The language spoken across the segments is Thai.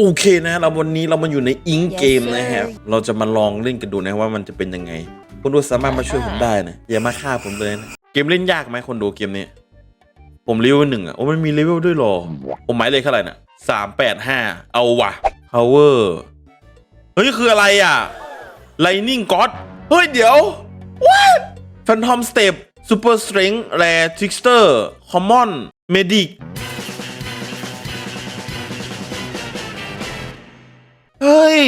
โอเคนะเราวันนี้เรามาอยู่ในอิง Yes, เกมนะครับ sir เราจะมาลองเล่นกันดูนะว่ามันจะเป็นยังไง คนดูสามารถมาช่วยผมได้นะ อย่ามาฆ่าผมเลยนะเกมเล่นยากไหมคนดูเกมนี้ ผมเลเวลหนึ่งอะ โอ้มันมีเลเวลด้วยเหรอ ผมหมายเลยเท่าไหร่น่ะสามแปดห้าเอาว่ะ power เฮ้ย คืออะไรอะ lightning god เฮ้ย เดี๋ยว what phantom step super strength rare trickster common medic เฮ้ย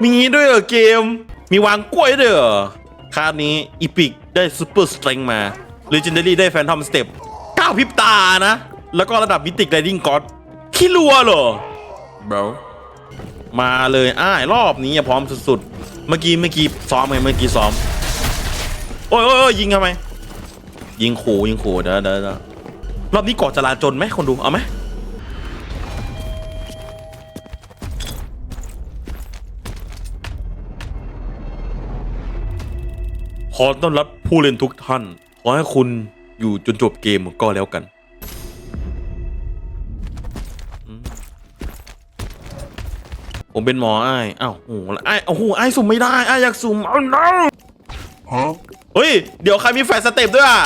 มีงี้ด้วยเหรอเกม มีวางกล้วยด้วยเหรอคาดนี้อีพิกได้ซูเปอร์สเตรงมา Legendary ได้แฟนทอมสเต็ปก้าวพริบตานะ แล้วก็ระดับมิติกไดดิ้งก็อดขี้รัวเหรอ bro มาเลยอ้ายรอบนี้อะพร้อมสุดๆ เมื่อกี้เมื่อกี้ซ้อมไงเมื่อกี้ซ้อม โอ้ยโอ้ยโอ้ยยิงทำไม ยิงขู่ยิงขู่เด้อเด้อเด้อรอบนี้ก่อจราจนไหมคนดูเอาไหม อต้อนรับผู้เล่นทุกท่าน ขอให้คุณอยู่จนจบเกมก็แล้วกันอืมผมเป็นหมอไอ้ายอ้าวโอ้โหแล้วไอ้ายโอ้โหไอ้ายสุ่มไม่ได้ไอ้ายอยากสุ่มเอา no เฮ้ย เดี๋ยวใครมีแฟลชสเต็ปด้วยอะ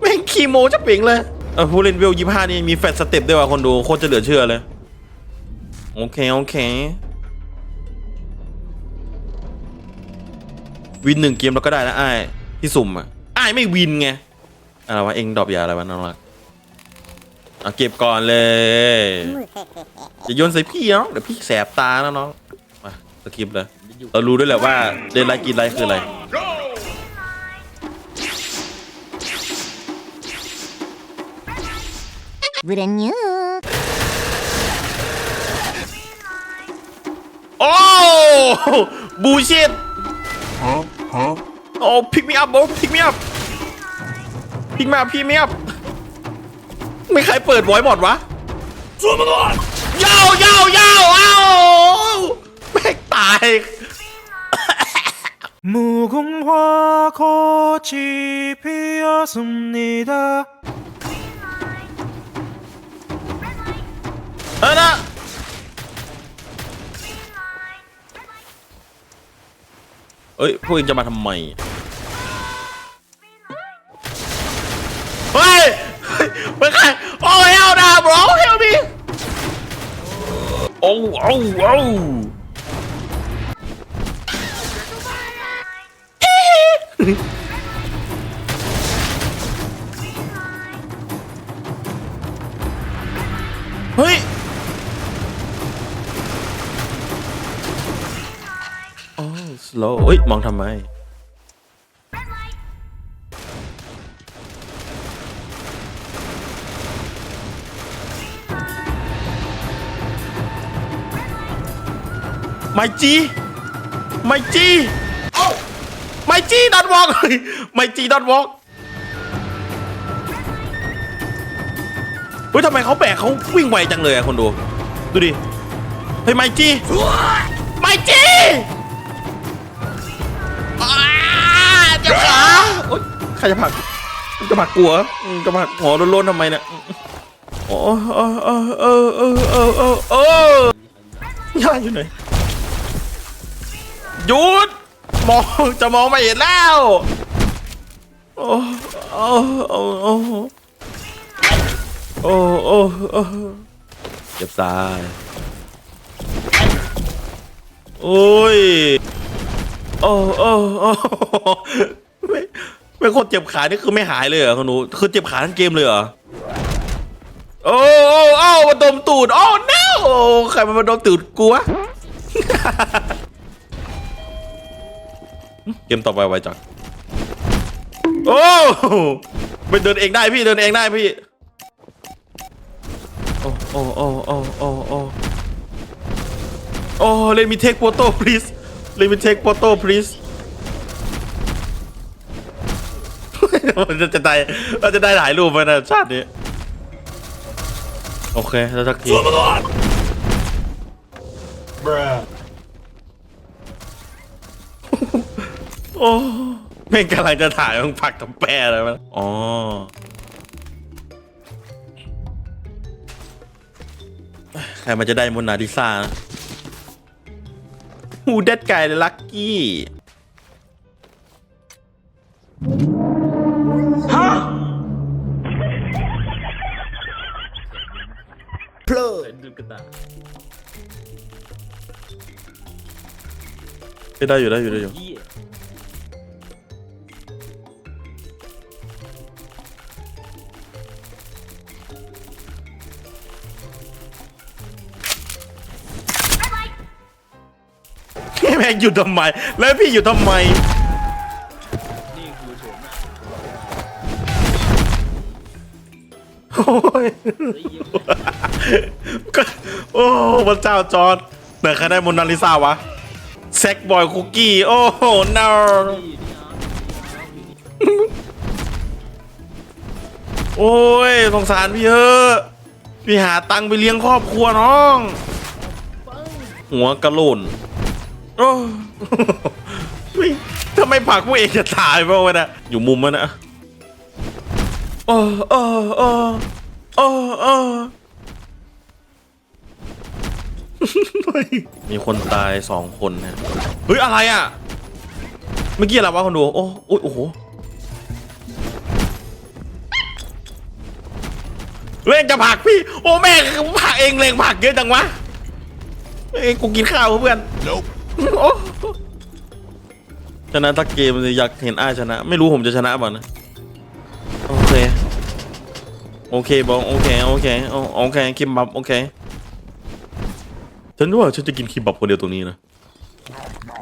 แม่งคีโมจะเป่งเลยเออผู้เล่นเวลยี่ห้านี่มีแฟลชสเต็ปด้วยว่ะคนดูโคตรจะเหลือเชื่อเลย โอเค โอเค วินหนึ่งเกมเราก็ได้นะไอ้ที่สุ่มอะไอ้ไม่วินไงอะไรวะเองดรอปยาอะไรวะน้องรักเอาเก็บก่อนเลยจะโยนใส่พี่เนาะเดี๋ยวพี่แสบตาแล้วน้องมาสกิปเลยเรารู้ด้วยแหละว่าเดนไลกินไลคืออะไรบรนยูโอ้บูชิต โอ้พิกมีอัพโบพิกมีอัพพิกมาพี่มีอัพไม่ใครเปิดไว้หมดวะช่วยมาก่อนยาวยาวยาวอ้าวแม่งตาย 무궁화 꽃이 피었습니다. เออนะ เอ้ย พวกเองจะมาทำไม เฮ้ยเฮ้ยเป็นใครโอ้ยเอาดาบรอเฮลมีโอ้โอ้โอ้เฮ้ย โอ้ slow เฮ้ย มองทำไม ไม่จี ไม่จีไม่จีดอทวอล์กไม่จีดอทวอล์กเฮ้ยทำไมเขาแบกเขาวิ่งไวจังเลยอะคนดู ดูดิ เฮ้ยไม่จีไม่จี จ็บขาโอ๊ยใครจะผลักจะผลักกลัวจะผลักหัวโล้นๆทำไมเนี่ยโอ้เออเออเออเออเออเออเออย่าอยู่ไหนหยุดมองจะมองไม่เห็นแล้วโอ้โอ้โอ้โอ้โอ้โอ้โอ้เจ็บซ้ายโอ้ย โอ้โอ้โอ้ไม่ไม่คนเจ็บขานี่คือไม่หายเลยเหรอคุณหนูคือเจ็บขาทั้งเกมเลยเหรอโอ้โอ้โอ้มาดมตูดโอ้ no ใครมันมาดมตูดกูวะเกมต่อไปไวจังโอ้ไปเดินเองได้พี่เดินเองได้พี่โอ้โอ้โอ้โอ้โอ้โอ้เลมิเทคโฟโต้ please ลมิเทคโฟโต้ please มันจะจะได้เราจะได้ถ่ายรูปมานะชาตินี้ โอเคแล้วสักทีโอ้แม่งกำลังจะถ่ายมึงผักทำแปรอะไรมั้ยอ๋อใครรมันจะได้โมนาลิซานะ ฮูเด็ดไก่ลักกี้ได้อยู่ได้อยู่ได้อยู่ หยุดทำไม แล้วพี่หยุดทำไมโอ้ยก็โอ้พระเจ้าจอร์ดไหนใครได้โมนาลิซาวะแซกบอยคุกกี้ โอ้โห no โอ้ยสงสารพี่เถอะพี่หาตังค์ไปเลี้ยงครอบครัวน้อง หัวกระโหลน โอ้ไม่ทำไมผักพวกเองจะตายบ้างวะนะอยู่มุมมันนะโอ้โอ้โอ้โอ้โอ้เฮ้ยมีคนตายสองคนนะเฮ้ย อะไรอะ เมื่อกี้อะไรวะคนดู โอ้โอ้ยโอ้โหเล่นจะผลักพี่ โอ้แม่งผลักเองเลงผลักเยอะจังวะเอ้ยกูกินข้าวเพื่อน โอ้ชนะทักเกมเลยอยากเห็นอ้ายชนะ ไม่รู้ผมจะชนะบ่านะ โอเค โอเคบองโอเค โอเคโอโอเคคิมบับโอเค ฉันว่าฉันจะกินคิมบับคนเดียวตรงนี้นะ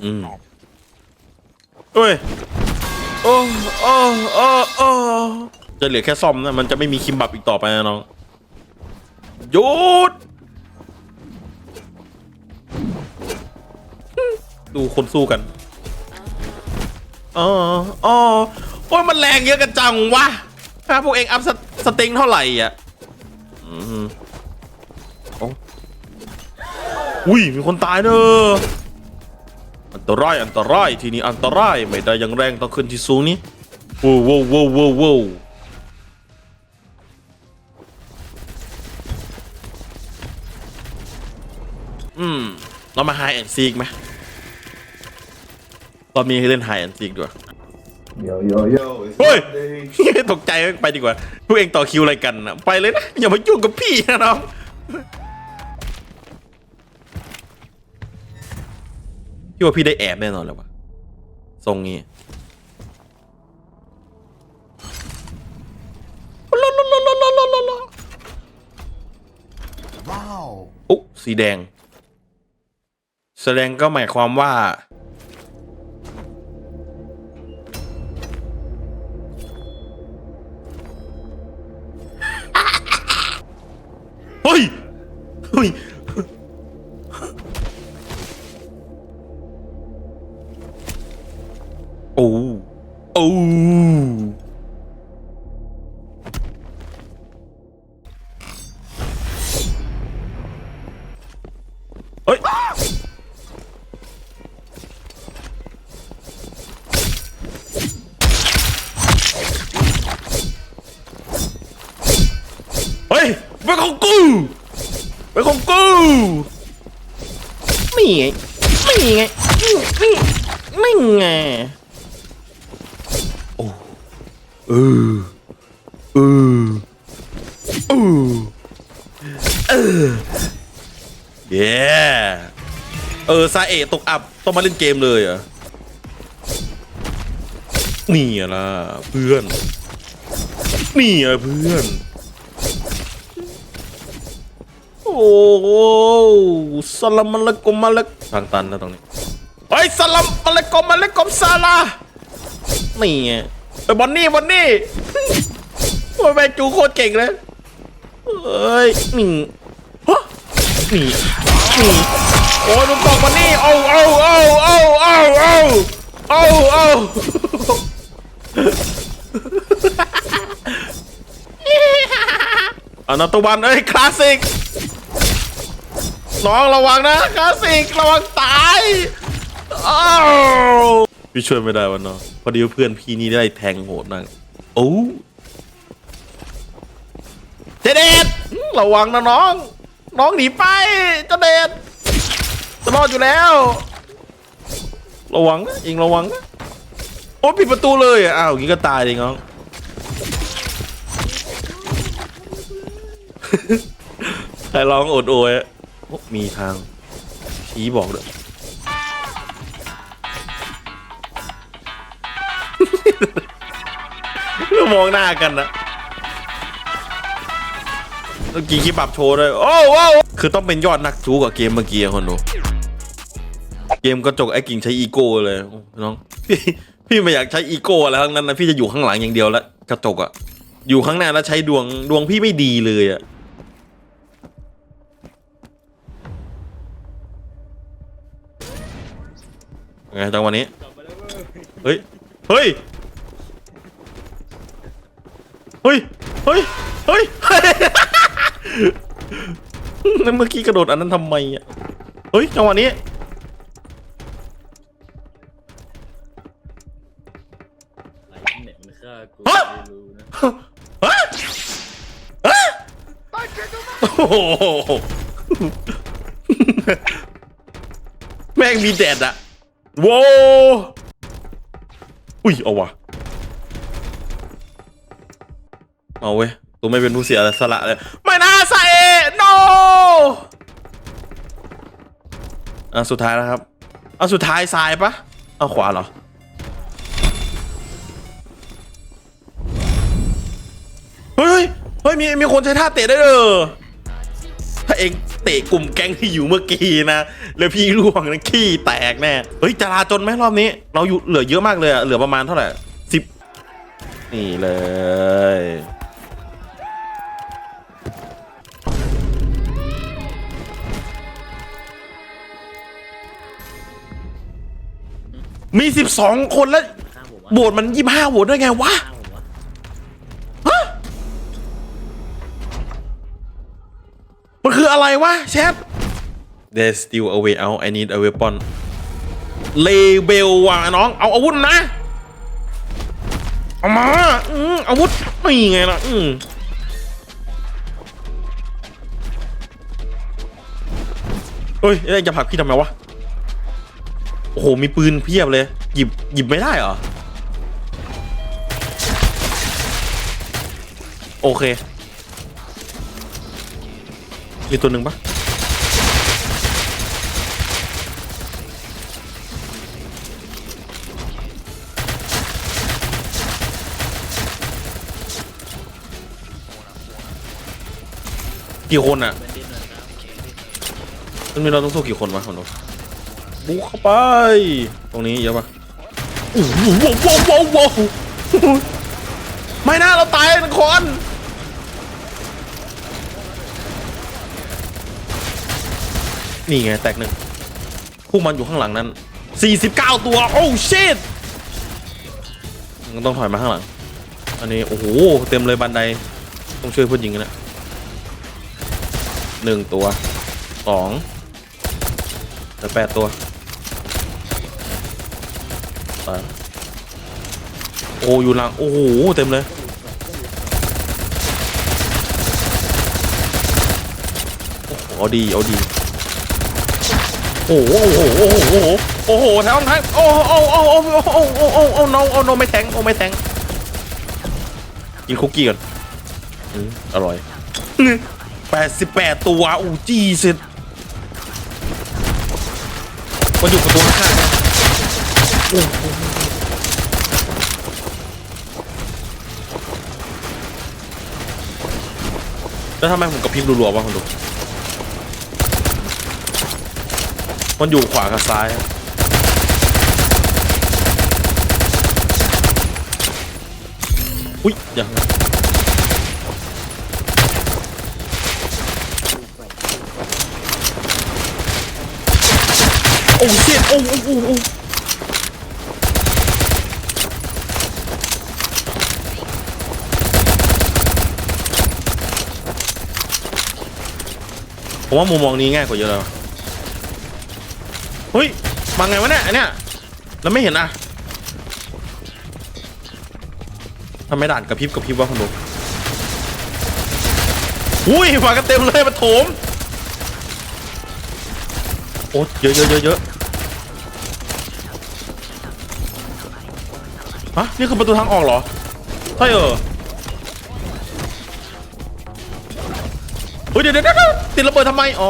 อืมเอ้ย โอ้โอ้โอ้โอ้จะเหลือแค่ซ่อมนะ มันจะไม่มีคิมบับอีกต่อไปนะน้องหยุด ดูคนสู้กันอ๋ออ๋อโอ้ยมันแรงเยอะกันจังวะถ้าพวกเองอัพสสต็งเท่าไหร่อะอืมโอ้อุ้ยมีคนตายเนอะอันตรายอันตรายทีนี้อันตรายไม่ได้ยังแรงต้องขึ้นที่สูงนี้ว้วโว้วโว้วว้วโว้วอืมเรามาไฮแอนซีกไหม ตอนนี้ให้เล่นไฮแอนซีกด้วย Yo, yo, yo. It's เฮ้ย Monday. ตกใจไปดีกว่าพวกเองต่อคิวอะไรกันนะไปเลยนะ อย่ามายุ่งกับพี่นะน้องพี่ว่าพี่ได้แอบแน่นอนเลยวะทรงนี้ลาลาลาลาลาลาลาลา Wow. อุ๊สีแดง แสดงก็หมายความว่า เป็นของกูเป็นของกูไม่ไงไม่ไงไม่ไม่ไงโอ้เออเออเออเออเย้เออซาเอะตกอับต้องมาเล่นเกมเลยเหรอนี่ล่ะเพื่อนนี่อะเพื่อน โอ้สลัมมาละกมมาละทางตันแล้วตรงนี้เฮ้สลัมมาละกมมาละกมซาลานี่ไงไอ้บอนนี่บอนนี่โอ้ยแม่จูโคตรเก่งเลยเอ้ยนี่ฮะนี่นี่โอ้ยมึงตอกบอนนี่เอาเอาเอาเอาเอาเอาเอาเอาอันนัตวันเอ้ยคลาสสิก น้องระวังนะคลาสสิกระวังตายอ้าวพี่ช่วยไม่ได้วะน้องพอดีว่าเพื่อนพี่นี่ได้แทงโหดมากโอ้เจเดดระวังนะน้อง น้องหนีไปเจเดดจะรอดอยู่แล้ว ระวังนะเองระวังนะโอ้ปิดประตูเลยอ้าวอย่างงี้ก็ตายเลยน้องใครร้องโอดโอยอะ โอ้มีทางชี้บอกด้วยแล้วมองหน้ากันนะแล้วกินคิปบับโชว์ด้วย โอ้ว้าวคือต้องเป็นยอดนักจูกับเกมเมื่อกี้อะคนดูเกมกระจกไอ้กิ่งใช้อีโก้เลยโอ้น้อง พี่พี่ไม่อยากใช้อีโก้อะไรทั้งนั้นนะพี่จะอยู่ข้างหลังอย่างเดียวแล้วกระจกอะอยู่ข้างหน้าแล้วใช้ดวงดวงพี่ไม่ดีเลยอะ ไงจังวันนี้ เฮ้ย เฮ้ย เฮ้ย เฮ้ย เฮ้ยเฮ้ยแล้วเมื่อกี้กระโดดอันนั้นทำไมอะ เฮ้ยจังหวะนี้ไอ้เน็ตมันฆ่ากูฮะ ไม่รู้นะฮะฮะโอ้โห แม่งมีแดดอะ โว้อุ้ยเอาวะเอาเว้ยตัวไม่เป็นผู้เสียสละเลย ไม่น่าใส่ no อะสุดท้ายแล้วครับอะสุดท้ายซ้ายปะเอาขวาเหรอเฮ้ยเฮ้ยมีมีคนใช้ท่าเตะได้เลยถ้าเองเตะกลุ่มแก๊งที่อยู่เมื่อกี้นะ แล้วพี่ร่วงนะขี้แตกแน่เฮ้ยจราจนไหมรอบนี้ เราอยู่เหลือเยอะมากเลยอะเหลือประมาณเท่าไหร่สิบนี่เลยมีสิบสองคนแล้วโหวตมันยี่ห้าโหวตได้ไงวะฆ่าผมวะมันคืออะไรวะแชท There's still a way out I need a weapon เลเบลว่ะน้อง เอาอาวุธนะ เอามาอืมอาวุธไม่ไงล่ะอืมเฮ้ยจะผลักพี่ทำไมวะ โอ้โห มีปืนเพียบเลย หยิบ หยิบไม่ได้เหรอ โอเค มีตัวหนึ่งปะ กี่คนอะมันมีเราต้องสู้กี่คนวะคนดูบุกเข้าไป ตรงนี้เยอะปะโอ้โหว้าวว้าวว้าวไม่น่าเราตายทุกคนนี่ไง แตกหนึ่งพวกมันอยู่ข้างหลังนั้น 49 ตัว โอ้ชิตมันต้องถอยมาข้างหลัง อันนี้ โอ้โห เต็มเลยบันได ต้องช่วยเพื่อนยิงกันนะ หนึ่งตัวสองเหลือแปดตัวไปโอ้อยู่หลัง โอ้โห เต็มเลยโอ้โหเอาดี เอาดี โอ้โห โอ้โห โอ้โห โอ้โหแทงแทงโอ้โหโอ้โหโอ้โหโอ้โหโอ้โหโอ้โหโอ้โห no โอ้ไม่แทง โอ้ไม่แทงกินคุกกี้ก่อนอร่อย แปดสิบแปดตัวอู้จี้สิมาอยู่กับตัวข้างนี้แล้วทำไมผมกับพริบรัวๆวะคุณดูมันอยู่ขวากับซ้ายอะอุ้ยอย่าง โอ้เจ็ดโอ้โอ้โอ้โอ้ผมว่ามุมมองนี้ง่ายกว่าเยอะเลยว่ะเฮ้ยมาไงวะเนี่ยอันเนี้ยแล้วไม่เห็นอะทำไมด่านกระพริบกระพริบวะคุณดูอุ้ยมากันเต็มเลยมาโถมอ้เยอะเยอะเยอะเยอะ ฮะนี่คือประตูทางออกเหรอใช่เออเฮ้ยเดี๋ยวเดี๋ยวเดี๋ยวติดระเบิดทำไมอ๋อ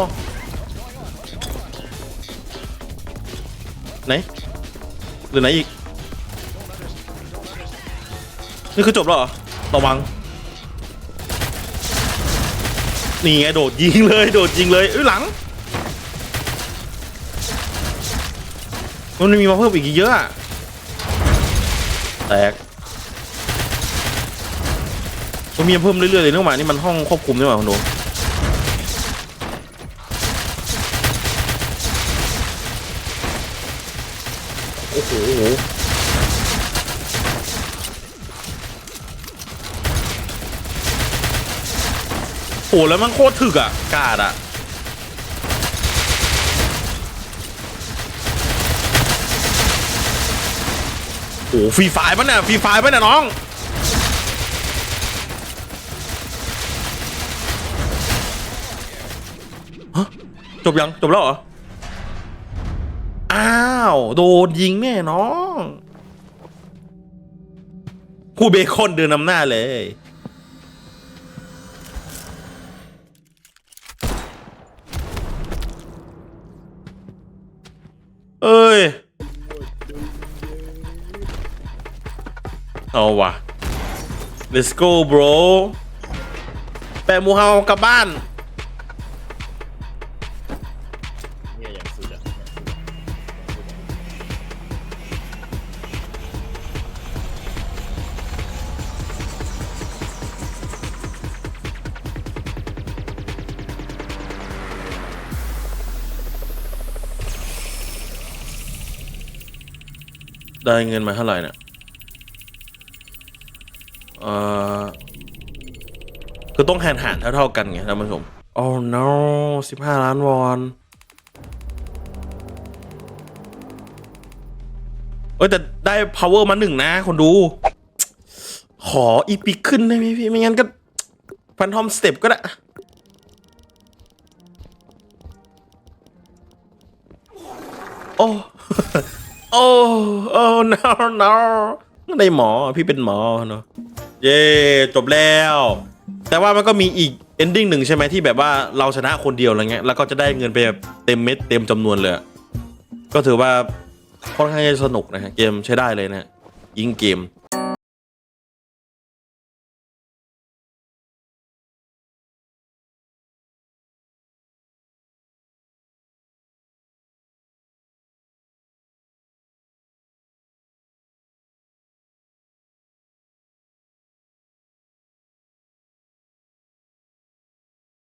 ไหนหรือไหนอีกนี่คือจบแล้วเหรอระวังนี่ไงโดดยิงเลยโดดยิงเลยเอ้ยหลังมันมีมาเพิ่มอีกเยอะอะ แตกมันมีเพิ่มเรื่อยๆเลยนึกว่านี่มันห้องควบคุมนี่หว่าคุณดูโอ้โหโอ้แล้วมันโคตรถึกอะกาดอะ โอ้ฟรีไฟล์ปะเนี่ยฟรีไฟล์ปะเนี่ยน้องฮะจบยัง จบแล้วเหรอ อ้าว โดนยิงแน่น้องคู่เบคอนเดินนำหน้าเลยเอ้ย เอาว่ะ let's go bro แปะหมูเฮากลับบ้าน เนี่ยอย่างสุดอะได้เงินมาเท่าไหร่เนี่ยเอ่อคือต้องแหนหารเท่าๆกันไงท่านผู้ชม oh no สิบห้าล้านวอนเอ้ยแต่ได้ power มาหนึ่งนะ คนดู ขออีพิกขึ้นได้ไหมพี่ ไม่งั้นก็ฟันทอมสเต็ปก็ได้ โอ้ โอ้ โอ้ no no ได้หมอ พี่เป็นหมอเนาะ เย่จบแล้ว แต่ว่ามันก็มีอีกเอนดิ้งหนึ่งใช่ไหมที่แบบว่าเราชนะคนเดียวอะไรเงี้ยแล้วก็จะได้เงินไปแบบเต็มเม็ดเต็มจำนวนเลย ก็ถือว่าค่อนข้างจะสนุกนะฮะเกมใช้ได้เลยนะยิงเกม